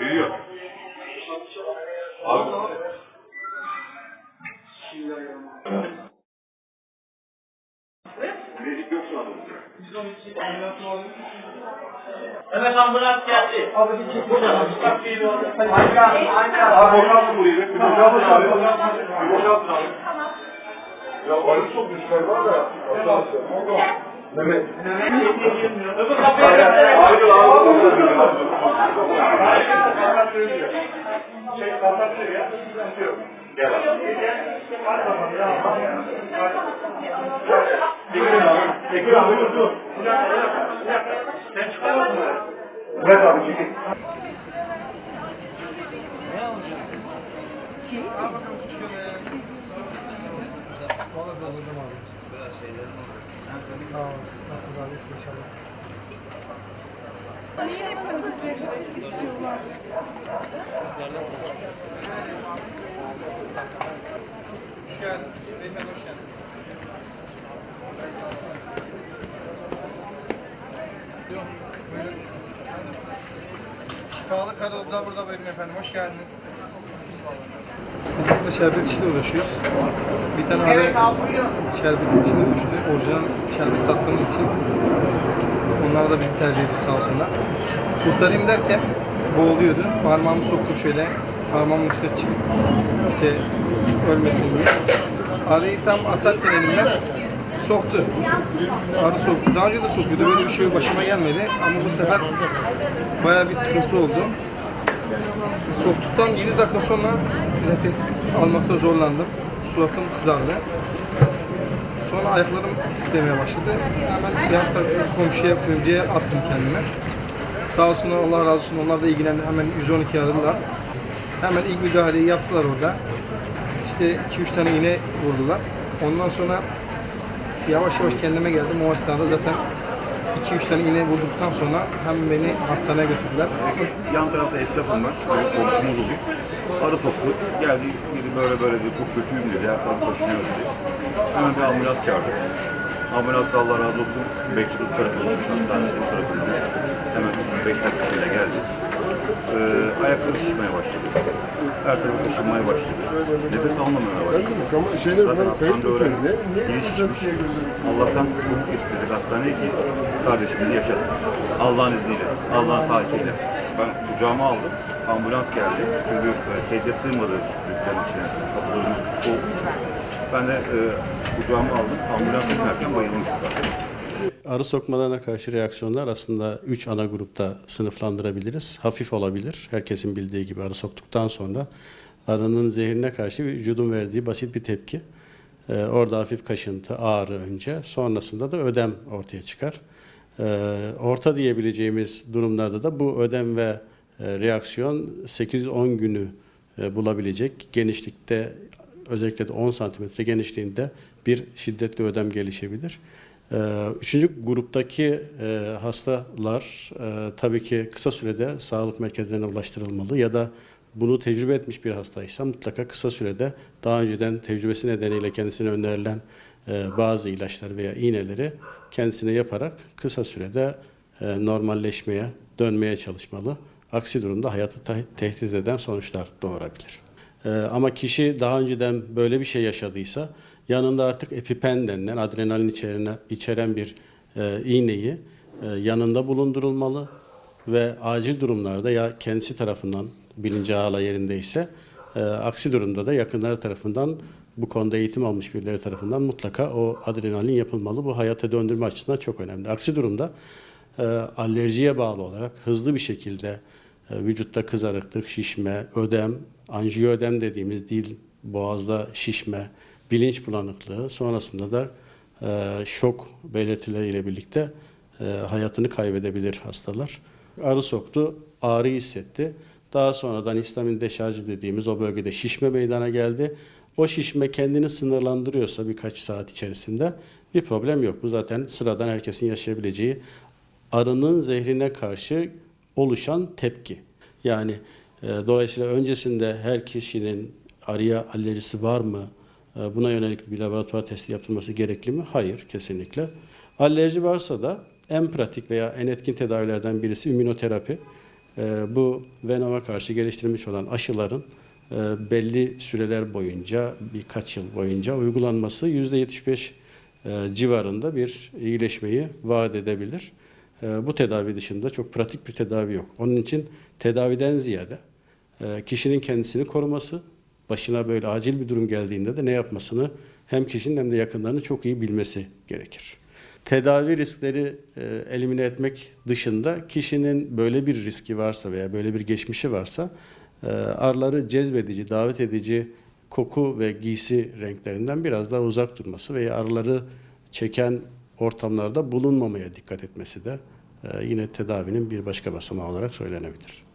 Biliyor. Abi. Evet ambulans geldi. Abi bir çık burada. Bak bir orada. Abi boşaltın burayı. Boşaltın abi. Boşaltın abi. Ya arı çok düşler var da. Mehmet. Öbür kapıya Hayır götürelim. abi. Şey kapatıyor ya. Sıkıntı yok. Gel abi. Çekil abi. Çekil abi. Dur dur. Sen çıkamaz mı? Bırak abi çekil. Sağ olasın. Nasıl abi inşallah. İstiyorlar. Hoş geldiniz. Beyefendi hoş. Şifalı burada buyurun efendim. Hoş geldiniz. Biz burada şerbet işiyle uğraşıyoruz. Bir tane Evet abi şerbetin içine düştü. Orijinal şerbet sattığımız için onlar da bizi tercih ediyor sağ olsunlar. Kurtarayım derken boğuluyordu. Parmağımı soktum şöyle. Parmağımın üstüne çıkıp işte ölmesin diye. Arıyı tam atarken elimden soktu. Arı soktu. Daha önce de sokuyordu. Böyle bir şey başıma gelmedi. Ama bu sefer bayağı bir sıkıntı oldu. Soktuktan 7 dakika sonra nefes almakta zorlandım. Suratım kızardı. Sonra ayaklarım titremeye başladı. Hemen yan taraftaki komşuya, kuyumcuya attım kendime. Sağ olsun Allah razı olsun onlar da ilgilendi. Hemen 112 aradılar. Hemen ilk müdahaleyi yaptılar orada. İşte 2-3 tane iğne vurdular. Ondan sonra yavaş yavaş kendime geldim. O esnada zaten 2-3 tane iğne vurduktan sonra hem beni hastaneye götürdüler. Yan tarafta esnafım var. Şöyle komşumuz oluyor. Arı soktu. Geldi biri böyle böyle dedi. Çok kötüyüm dedi. Her tarafı taşınıyor dedi. Hemen bir ambulans çağırdık. Ambulans da Allah razı olsun. Bekçilik tarafındaymış. Hastanesinin tarafındaymış. Hemen bizim 5 dakika içinde geldi. Ee, ayakları şişmeye başladı. Her tarafı kaşınmaya başladı. Nefes almamaya başladı. Zaten hastanede niye Dili şişmiş. şey? Allah'tan çok getirdik hastaneye ki kardeşimizi yaşattık. Allah'ın izniyle, Allah'ın sayesinde. Ben kucağıma aldım. Ambulans geldi. Çünkü e, sedye sığmadı dükkanın içine. Kapılarımız küçük olduğu için. Ben de e, kucağıma aldım. Ambulans inerken bayılmıştı zaten. Arı sokmalarına karşı reaksiyonlar aslında 3 ana grupta sınıflandırabiliriz. Hafif olabilir. Herkesin bildiği gibi arı soktuktan sonra arının zehirine karşı vücudun verdiği basit bir tepki. Ee, orada hafif kaşıntı, ağrı önce, sonrasında da ödem ortaya çıkar. Ee, orta diyebileceğimiz durumlarda da bu ödem ve e, reaksiyon 8-10 günü e, bulabilecek genişlikte özellikle de 10 santimetre genişliğinde bir şiddetli ödem gelişebilir. Ee, Üçüncü gruptaki e, hastalar e, tabii ki kısa sürede sağlık merkezlerine ulaştırılmalı ya da bunu tecrübe etmiş bir hastaysa mutlaka kısa sürede daha önceden tecrübesi nedeniyle kendisine önerilen e, bazı ilaçlar veya iğneleri kendisine yaparak kısa sürede normalleşmeye, dönmeye çalışmalı. Aksi durumda hayatı te- tehdit eden sonuçlar doğurabilir. Ee, ama kişi daha önceden böyle bir şey yaşadıysa yanında artık epipen denilen adrenalin içerine, içeren bir e, iğneyi e, yanında bulundurulmalı ve acil durumlarda ya kendisi tarafından bilinci hala yerindeyse e, aksi durumda da yakınları tarafından bu konuda eğitim almış birileri tarafından mutlaka o adrenalin yapılmalı. Bu hayata döndürme açısından çok önemli. Aksi durumda e, alerjiye bağlı olarak hızlı bir şekilde e, vücutta kızarıklık, şişme, ödem, anjiyoödem dediğimiz dil, boğazda şişme, bilinç bulanıklığı sonrasında da e, şok belirtileriyle birlikte e, hayatını kaybedebilir hastalar. Arı soktu, ağrı hissetti. Daha sonradan histamin deşarjı dediğimiz o bölgede şişme meydana geldi. O şişme kendini sınırlandırıyorsa birkaç saat içerisinde bir problem yok. Bu zaten sıradan herkesin yaşayabileceği arının zehrine karşı oluşan tepki. Yani dolayısıyla öncesinde her kişinin arıya alerjisi var mı? E, buna yönelik bir laboratuvar testi yaptırması gerekli mi? Hayır, kesinlikle. Alerji varsa da en pratik veya en etkin tedavilerden birisi ümünoterapi. e, bu venoma karşı geliştirilmiş olan aşıların e, belli süreler boyunca birkaç yıl boyunca uygulanması %75 e, civarında bir iyileşmeyi vaat edebilir. E, Bu tedavi dışında çok pratik bir tedavi yok. Onun için tedaviden ziyade kişinin kendisini koruması, başına böyle acil bir durum geldiğinde de ne yapmasını hem kişinin hem de yakınlarının çok iyi bilmesi gerekir. Tedavi riskleri e, elimine etmek dışında kişinin böyle bir riski varsa veya böyle bir geçmişi varsa e, arıları cezbedici, davet edici koku ve giysi renklerinden biraz daha uzak durması veya arıları çeken ortamlarda bulunmamaya dikkat etmesi de e, yine tedavinin bir başka basamağı olarak söylenebilir.